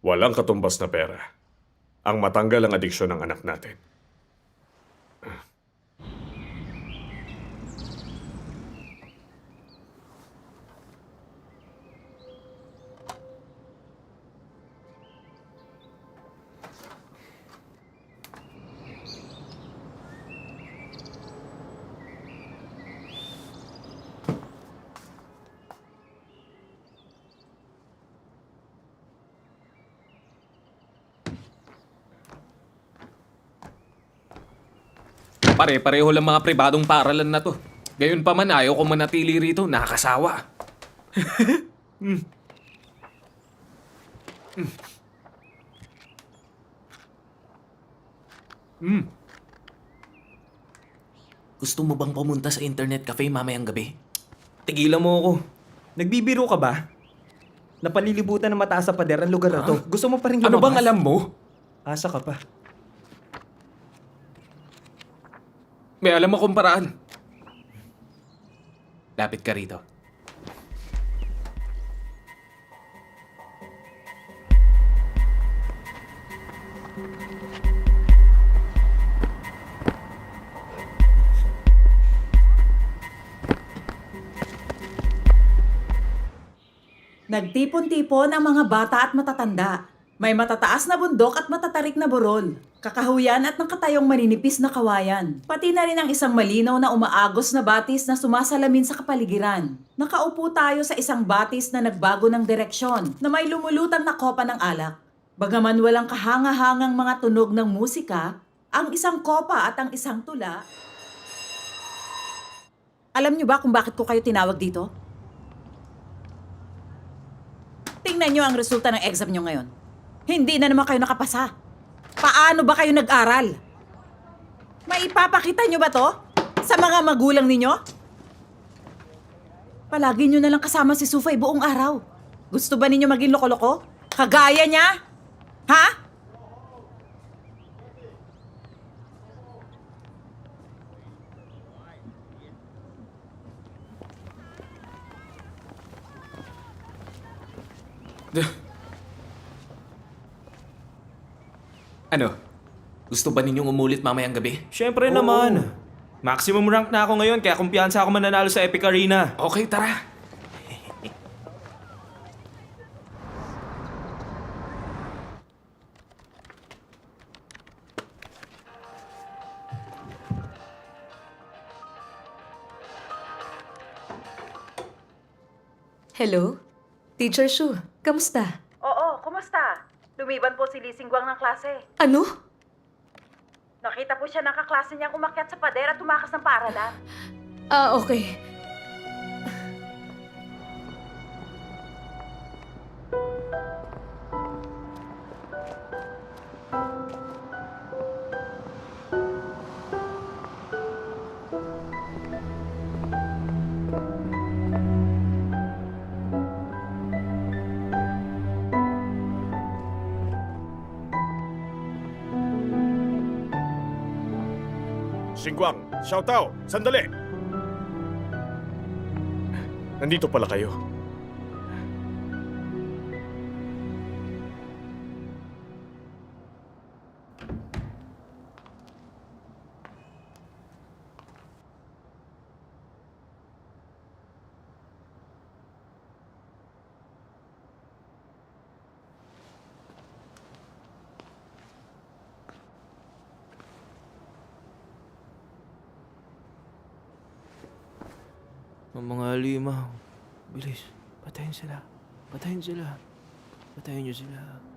Walang katumbas na pera. Ang matanggal ang adiksyon ng anak natin. Pare-pareho lang mga pribadong paaralan na to. Gayon pa man, ayaw ko manatili rito. Nakakasawa. Mm. Mm. Mm. Gusto mo bang pumunta sa internet cafe mamayang gabi? Tigilan mo ako. Nagbibiro ka ba? Napalilibutan ng mataas sa pader ang lugar na to. Gusto mo pa rin Ano lumabas? bang alam mo? Asa ka pa. May alam akong paraan. Lapit ka rito. Nagtipon-tipon ang mga bata at matatanda. May matataas na bundok at matatarik na burol. Kakahuyan at nakatayong maninipis na kawayan. Pati na rin ang isang malinaw na umaagos na batis na sumasalamin sa kapaligiran. Nakaupo tayo sa isang batis na nagbago ng direksyon na may lumulutang na kopa ng alak. Bagaman walang kahanga-hangang mga tunog ng musika, ang isang kopa at ang isang tula... Alam niyo ba kung bakit ko kayo tinawag dito? Tingnan nyo ang resulta ng exam nyo ngayon. Hindi na naman kayo nakapasa. Paano ba kayo nag-aral? Maipapakita nyo ba to? Sa mga magulang ninyo? Palagi nyo na lang kasama si Sufay buong araw. Gusto ba ninyo maging loko-loko? Kagaya niya? Ha? Ano? Gusto ba ninyong umulit mamayang gabi? Siyempre naman. Maximum rank na ako ngayon kaya kumpiyansa ako mananalo sa Epic Arena. Okay, tara. Hello? Teacher Shu, kamusta? Lumiban po si Lisingguang ng klase. Ano? Nakita po siya ng kaklase niyang umakyat sa pader at tumakas ng paaralan. Ah, okay. Singguang, Xiaotao, sandali! Nandito pala kayo. Ang mga limaw. Bilis. Patayin sila. Patayin sila. Patayin niyo sila.